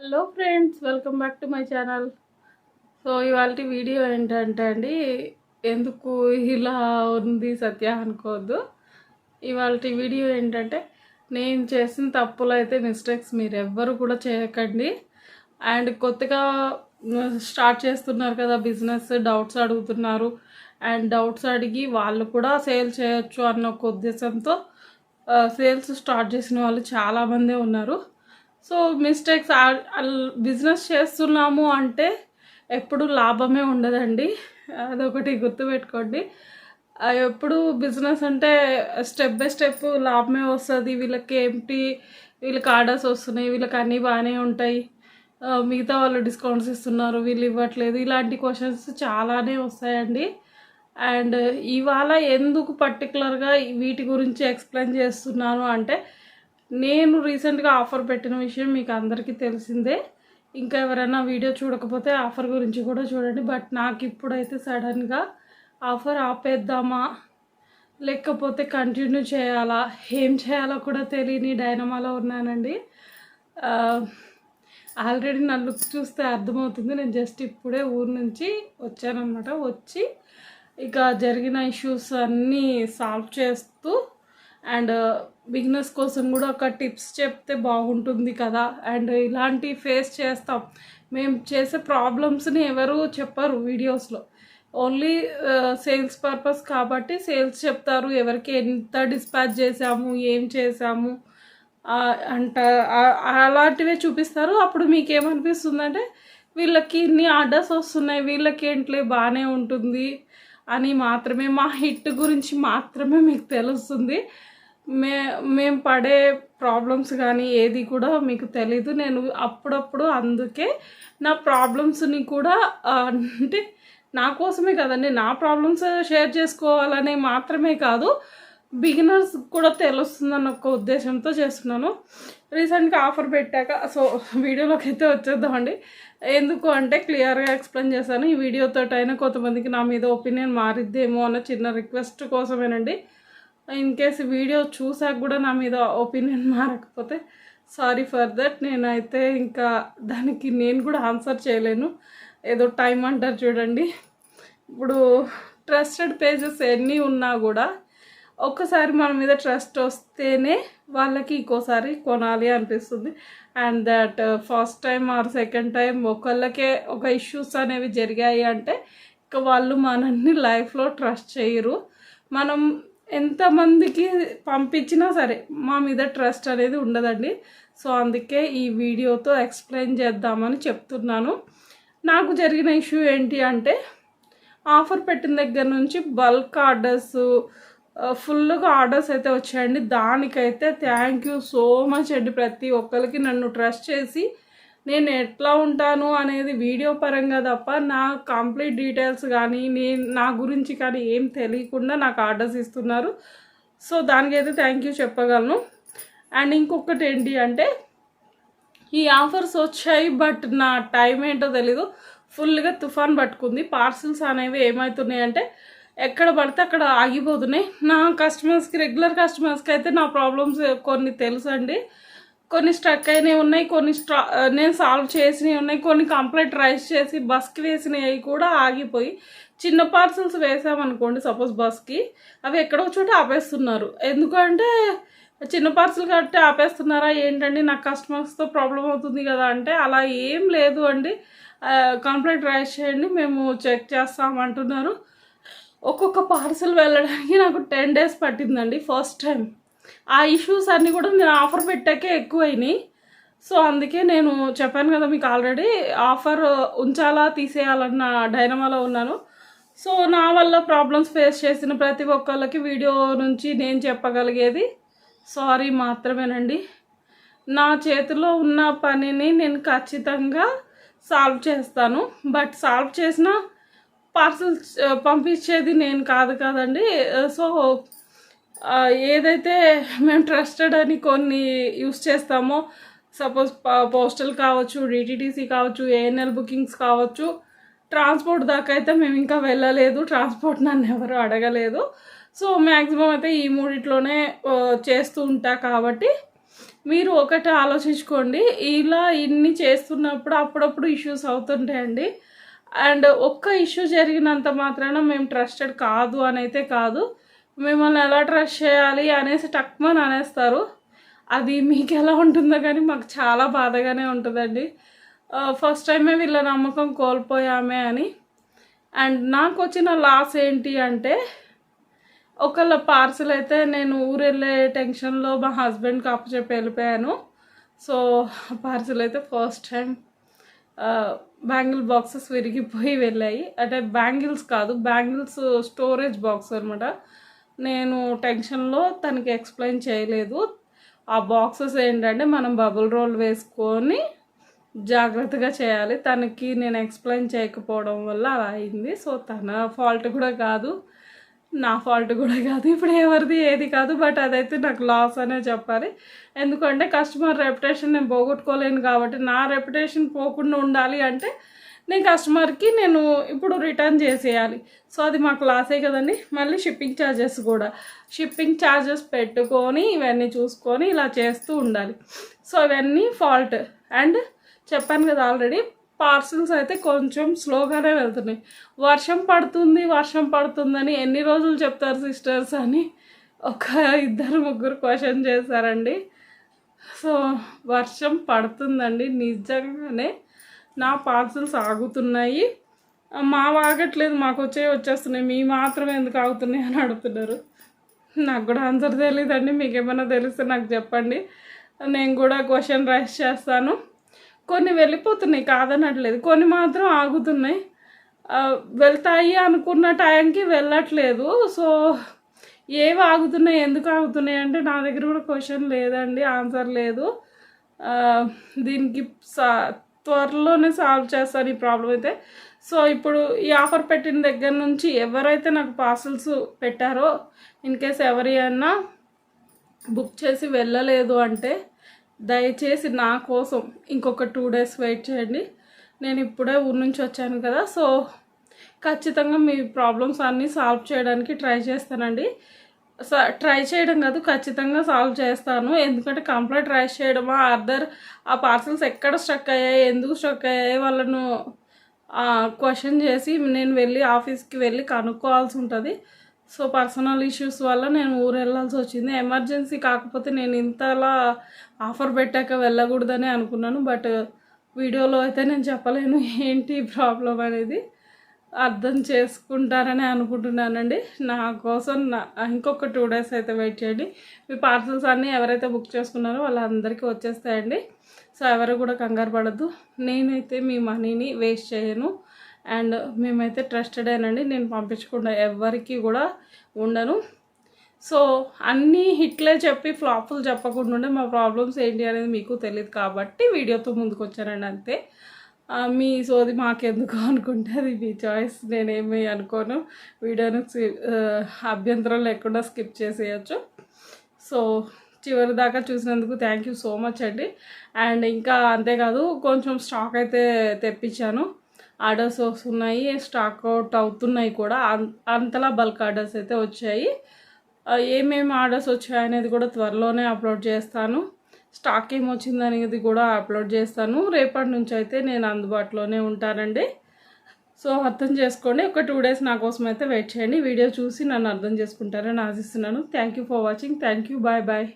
Hello friends welcome back to my channel so ఇవాళ video ఏంటంటే అండి ఎందుకు ఇలా ఉంది సత్య అనుకోవద్దు. ఇవాళ వీడియో ఏంటంటే నేను చేసిన తప్పులు అయితే మిస్టేక్స్ మీరు ఎవ్వరు కూడా చేయకండి. అండ్ కొత్తగా స్టార్ట్ చేస్తున్నారు కదా బిజినెస్ డౌట్స్ అడుగుతున్నారు. అండ్ డౌట్స్ అడిగి వాళ్ళు కూడా సేల్ చేయొచ్చు అన్న ఒక ఉద్దేశంతో సేల్స్ స్టార్ట్ చేసిన వాళ్ళు చాలామందే ఉన్నారు. సో మిస్టేక్స్ బిజినెస్ చేస్తున్నాము అంటే ఎప్పుడు లాభమే ఉండదండి. అదొకటి గుర్తుపెట్టుకోండి. ఎప్పుడు బిజినెస్ అంటే స్టెప్ బై స్టెప్ లాభమే వస్తుంది. వీళ్ళకి ఏంటి? వీళ్ళకి ఆర్డర్స్ వస్తున్నాయి. వీళ్ళకి అన్నీ బాగానే ఉంటాయి. మిగతా వాళ్ళు డిస్కౌంట్స్ ఇస్తున్నారు. వీళ్ళు ఇవ్వట్లేదు. ఇలాంటి క్వశ్చన్స్ చాలానే వస్తాయండి. అండ్ ఇవాళ ఎందుకు పర్టికులర్గా వీటి గురించి ఎక్స్ప్లెయిన్ చేస్తున్నాను అంటే నేను రీసెంట్గా ఆఫర్ పెట్టిన విషయం మీకు అందరికీ తెలిసిందే. ఇంకా ఎవరైనా వీడియో చూడకపోతే ఆఫర్ గురించి కూడా చూడండి. బట్ నాకు ఇప్పుడైతే సడన్గా ఆఫర్ ఆపేద్దామా? లేకపోతే కంటిన్యూ చేయాలా? ఏం చేయాలో కూడా తెలియని డైనమాలో ఉన్నానండి. ఆల్రెడీ నా లుక్ చూస్తే అర్థమవుతుంది. నేను జస్ట్ ఇప్పుడే ఊరు నుంచి వచ్చానమాట వచ్చి ఇక జరిగిన ఇష్యూస్ అన్నీ సాల్వ్ చేస్తూ అండ్ uh, బిగినర్స్ కోసం కూడా ఒక టిప్స్ చెప్తే బాగుంటుంది కదా. అండ్ ఇలాంటి ఫేస్ చేస్తాం. మేము చేసే ప్రాబ్లమ్స్ని ఎవరు చెప్పరు వీడియోస్లో ఓన్లీ సేల్స్ పర్పస్ కాబట్టి సేల్స్ చెప్తారు. ఎవరికి ఎంత డిస్పాచ్ చేసాము ఏం చేసాము అంట అలాంటివే చూపిస్తారు. అప్పుడు మీకు ఏమనిపిస్తుందంటే వీళ్ళకి ఇన్ని ఆర్డర్స్ వస్తున్నాయి వీళ్ళకి ఏంట్లే బాగానే ఉంటుంది అని మాత్రమే మా హిట్ గురించి మాత్రమే మీకు తెలుస్తుంది. మే మేము పడే ప్రాబ్లమ్స్ కానీ ఏది కూడా మీకు తెలీదు. నేను అప్పుడప్పుడు అందుకే నా ప్రాబ్లమ్స్ని కూడా అంటే నా కోసమే కదండి. నా ప్రాబ్లమ్స్ షేర్ చేసుకోవాలని మాత్రమే కాదు బిగినర్స్ కూడా తెలుస్తుందన్న ఒక ఉద్దేశంతో చేస్తున్నాను. రీసెంట్గా ఆఫర్ పెట్టాక సో వీడియోలోకి అయితే వచ్చేద్దామండి ఎందుకు అంటే క్లియర్గా ఎక్స్ప్లెయిన్ చేశాను. ఈ వీడియోతో అయినా కొంతమందికి నా మీద ఒపీనియన్ మారిద్దేమో అన్న చిన్న రిక్వెస్ట్ కోసమేనండి. ఇన్ కేస్ వీడియో చూసాక కూడా నా మీద ఒపీనియన్ మారకపోతే సారీ ఫర్ దట్ నేనైతే ఇంకా దానికి నేను కూడా ఆన్సర్ చేయలేను. ఏదో టైం అంటారు చూడండి. ఇప్పుడు ట్రస్టెడ్ పేజెస్ ఎన్ని ఉన్నా కూడా ఒక్కసారి మన మీద ట్రస్ట్ వస్తేనే వాళ్ళకి ఇంకోసారి కొనాలి అనిపిస్తుంది. And that first time or second time ఒకళ్ళకే ఒక ఇష్యూస్ అనేవి జరిగాయి అంటే ఇక వాళ్ళు మనల్ని లైఫ్లో ట్రస్ట్ చేయరు. మనం ఎంతమందికి పంపించినా సరే మా మీద ట్రస్ట్ అనేది ఉండదండి. సో అందుకే ఈ వీడియోతో ఎక్స్ప్లెయిన్ చేద్దామని చెప్తున్నాను. నాకు జరిగిన ఇష్యూ ఏంటి అంటే ఆఫర్ పెట్టిన దగ్గర నుంచి బల్క్ ఆర్డర్స్ ఫుల్గా ఆర్డర్స్ అయితే వచ్చాయండి. దానికైతే థ్యాంక్ యూ సో మచ్ అండి. ప్రతి ఒక్కరికి నన్ను ట్రస్ట్ చేసి నేను ఎట్లా ఉంటాను అనేది వీడియో పరంగా తప్ప నా కంప్లీట్ డీటెయిల్స్ కానీ నేను నా గురించి కానీ ఏం తెలియకుండా నాకు ఆర్డర్స్ ఇస్తున్నారు. సో దానికైతే థ్యాంక్ యూ చెప్పగలను. అండ్ ఇంకొకటి ఏంటి అంటే ఈ ఆఫర్స్ వచ్చాయి బట్ నా టైం ఏంటో తెలీదు. ఫుల్గా తుఫాన్ పట్టుకుంది. పార్సిల్స్ అనేవి ఏమవుతున్నాయి అంటే ఎక్కడ పడితే అక్కడ ఆగిపోతున్నాయి. నా కస్టమర్స్కి రెగ్యులర్ కస్టమర్స్కి అయితే నా ప్రాబ్లమ్స్ కొన్ని తెలుసు అండి కొన్ని స్ట్రక్ అయినవి ఉన్నాయి కొన్ని స్ట్రా నేను సాల్వ్ చేసినవి ఉన్నాయి కొన్ని కంప్లైంట్ రైస్ చేసి బస్కి వేసినవి కూడా ఆగిపోయి చిన్న పార్సల్స్ వేసామనుకోండి సపోజ్ బస్కి అవి ఎక్కడో చోట ఆపేస్తున్నారు. ఎందుకంటే చిన్న పార్సల్ కట్టి ఆపేస్తున్నారా ఏంటండి నాకు కస్టమర్స్తో ప్రాబ్లం అవుతుంది కదా అంటే అలా ఏం లేదు అండి. కంప్లైంట్ రైస్ చేయండి మేము చెక్ చేస్తామంటున్నారు ఒక్కొక్క పార్సల్ వెళ్ళడానికి నాకు టెన్ డేస్ పట్టిందండి ఫస్ట్ టైం ఆ ఇష్యూస్ అన్నీ కూడా నేను ఆఫర్ పెట్టాకే ఎక్కువైనాయి. సో అందుకే నేను చెప్పాను కదా మీకు ఆల్రెడీ ఆఫర్ ఉంచాలా తీసేయాలన్న డైనమాలో ఉన్నాను. సో నా వల్ల ప్రాబ్లమ్స్ ఫేస్ చేసిన ప్రతి ఒక్కళ్ళకి వీడియో నుంచి నేను చెప్పగలిగేది సారీ మాత్రమేనండి. నా చేతిలో ఉన్న పనిని నేను ఖచ్చితంగా సాల్వ్ చేస్తాను. బట్ సాల్వ్ చేసిన పార్సల్ పంపించేది నేను కాదు కాదండి. సో ఏదైతే మేము ట్రస్టెడ్ అని కొన్ని యూస్ చేస్తామో సపోజ్ పోస్టల్ కావచ్చు డిటిటీసీ కావచ్చు ఏఎన్ఎల్ బుకింగ్స్ కావచ్చు ట్రాన్స్పోర్ట్ దాకా అయితే మేము ఇంకా వెళ్ళలేదు. ట్రాన్స్పోర్ట్ నన్ను ఎవరు అడగలేదు. సో మ్యాక్సిమం అయితే ఈ మూడిట్లోనే చేస్తూ ఉంటా కాబట్టి మీరు ఒకటి ఆలోచించుకోండి. ఇలా ఇన్ని చేస్తున్నప్పుడు అప్పుడప్పుడు ఇష్యూస్ అవుతుంటాయండి. అండ్ ఒక్క ఇష్యూ జరిగినంత మాత్రాన మేము ట్రస్టెడ్ కాదు అని అయితే కాదు. మిమ్మల్ని ఎలా ట్రస్ట్ చేయాలి అనేసి టక్మన్ అనేస్తారు. అది మీకు ఎలా ఉంటుందో కానీ మాకు చాలా బాధగానే ఉంటుందండి. ఫస్ట్ టైమే వీళ్ళ నమ్మకం కోల్పోయామే అని. అండ్ నాకు వచ్చిన లాస్ ఏంటి అంటే ఒకళ్ళ పార్సల్ అయితే నేను ఊరు వెళ్ళే టెన్షన్లో మా హస్బెండ్కి అప్పచెప్పి వెళ్ళిపోయాను. సో పార్సల్ అయితే ఫస్ట్ టైం బ్యాంగిల్ బాక్సెస్ విరిగిపోయి వెళ్ళాయి. అంటే బ్యాంగిల్స్ కాదు బ్యాంగిల్స్ స్టోరేజ్ బాక్స్ అనమాట. నేను టెన్షన్లో తనకి ఎక్స్ప్లెయిన్ చేయలేదు. ఆ బాక్సెస్ ఏంటంటే మనం బబుల్ రోల్ వేసుకొని జాగ్రత్తగా చేయాలి. తనకి నేను ఎక్స్ప్లెయిన్ చేయకపోవడం వల్ల అలా అయింది. సో తన ఫాల్ట్ కూడా కాదు. నా ఫాల్ట్ కూడా కాదు. ఇప్పుడు ఎవరిది ఏది కాదు. బట్ అదైతే నాకు లాస్ అనే చెప్పాలి. ఎందుకంటే కస్టమర్ రెప్యుటేషన్ నేను పోగొట్టుకోలేను కాబట్టి నా రెప్యుటేషన్ పోకుండా ఉండాలి అంటే నేను కస్టమర్కి నేను ఇప్పుడు రిటర్న్ చేసేయాలి. సో అది మాకు లాసే కదండి. మళ్ళీ షిప్పింగ్ ఛార్జెస్ కూడా. షిప్పింగ్ ఛార్జెస్ పెట్టుకొని ఇవన్నీ చూసుకొని ఇలా చేస్తూ ఉండాలి. సో ఇవన్నీ ఫాల్ట్. అండ్ చెప్పాను కదా ఆల్రెడీ పార్సల్స్ అయితే కొంచెం స్లోగానే వెళ్తున్నాయి. వర్షం పడుతుంది వర్షం పడుతుందని ఎన్ని రోజులు చెప్తారు సిస్టర్స్ అని ఒక ఇద్దరు ముగ్గురు క్వశ్చన్ చేశారండి. సో వర్షం పడుతుందండి నిజంగానే. నా పార్సల్స్ ఆగుతున్నాయి. మా ఆగట్లేదు మాకు వచ్చే వచ్చేస్తున్నాయి. మీ మాత్రమే ఎందుకు ఆగుతున్నాయి అని అడుగుతున్నారు. నాకు కూడా ఆన్సర్ తెలియదండి మీకు ఏమైనా తెలిస్తే నాకు చెప్పండి. నేను కూడా క్వశ్చన్ రైస్ చేస్తాను. కొన్ని వెళ్ళిపోతున్నాయి కాదనట్లేదు. కొన్ని మాత్రం ఆగుతున్నాయి. వెళ్తాయి అనుకున్న టైంకి వెళ్ళట్లేదు. సో ఏవి ఆగుతున్నాయి ఎందుకు ఆగుతున్నాయి అంటే నా దగ్గర కూడా క్వశ్చన్ లేదండి ఆన్సర్ లేదు. దీనికి సా త్వరలోనే సాల్వ్ చేస్తాను ఈ ప్రాబ్లం అయితే. సో ఇప్పుడు ఈ ఆఫర్ పెట్టిన దగ్గర నుంచి ఎవరైతే నాకు పార్సల్స్ పెట్టారో ఇన్ కేస్ ఎవరి అన్నా బుక్ చేసి వెళ్ళలేదు అంటే దయచేసి నా కోసం ఇంకొక టూ డేస్ వెయిట్ చేయండి. నేను ఇప్పుడే ఊరి నుంచి వచ్చాను కదా సో ఖచ్చితంగా మీ ప్రాబ్లమ్స్ అన్నీ సాల్వ్ చేయడానికి ట్రై చేస్తానండి. ట్రై చేయడం కాదు ఖచ్చితంగా సాల్వ్ చేస్తాను. ఎందుకంటే కంప్లైంట్ రైస్ చేయడమా అదర్ ఆ పార్సల్స్ ఎక్కడ స్ట్రక్ అయ్యాయి ఎందుకు స్ట్రక్ అయ్యాయి వాళ్ళను క్వశ్చన్ చేసి నేను వెళ్ళి ఆఫీస్కి వెళ్ళి కనుక్కోవాల్సి ఉంటుంది. సో పర్సనల్ ఇష్యూస్ వల్ల నేను ఊరు వెళ్ళాల్సి వచ్చింది. ఎమర్జెన్సీ కాకపోతే నేను ఇంతలా ఆఫర్ పెట్టాక వెళ్ళకూడదని అనుకున్నాను. బట్ వీడియోలో అయితే నేను చెప్పలేను ఏంటి ప్రాబ్లం అనేది. అర్థం చేసుకుంటారని అనుకుంటున్నానండి. నా కోసం నా ఇంకొక టూ డేస్ అయితే వెయిట్ చేయండి. మీ పార్సల్స్ అన్నీ ఎవరైతే బుక్ చేసుకున్నారో వాళ్ళందరికీ వచ్చేస్తాయండి. సో ఎవరు కూడా కంగారు పడద్దు. నేనైతే మీ మనీని వేస్ట్ చేయను. అండ్ మేమైతే ట్రస్టెడ్ అయినండి నేను పంపించకుండా ఎవరికి కూడా ఉండను. సో అన్నీ హిట్లే చెప్పి ఫ్లాప్లు చెప్పకుండా ఉండే మా ప్రాబ్లమ్స్ ఏంటి అనేది మీకు తెలియదు కాబట్టి వీడియోతో ముందుకు వచ్చానండి అంతే. మీ సోది మాకెందుకు అనుకుంటుంది మీ చాయిస్ నేనేమి అనుకోను. వీడియోను అభ్యంతరం లేకుండా స్కిప్ చేసేయచ్చు. సో చివరి దాకా చూసినందుకు థ్యాంక్ యూ సో మచ్ అండి. అండ్ ఇంకా అంతేకాదు కొంచెం స్టాక్ అయితే తెప్పించాను. ఆర్డర్స్ వస్తున్నాయి స్టాక్ అవుట్ అవుతున్నాయి కూడా. అంతలా బల్క్ ఆర్డర్స్ అయితే వచ్చాయి. ఏమేమి ఆర్డర్స్ వచ్చాయనేది కూడా త్వరలోనే అప్లోడ్ చేస్తాను. స్టాక్ ఏమొచ్చింది అనేది కూడా అప్లోడ్ చేస్తాను. రేపటి నుంచి అయితే నేను అందుబాటులోనే ఉంటానండి. సో అర్థం చేసుకోండి. ఒక టూ డేస్ నా కోసం అయితే వెయిట్ చేయండి. వీడియో చూసి నన్ను అర్థం చేసుకుంటారని ఆశిస్తున్నాను. Thank you for watching. Thank you. Bye bye.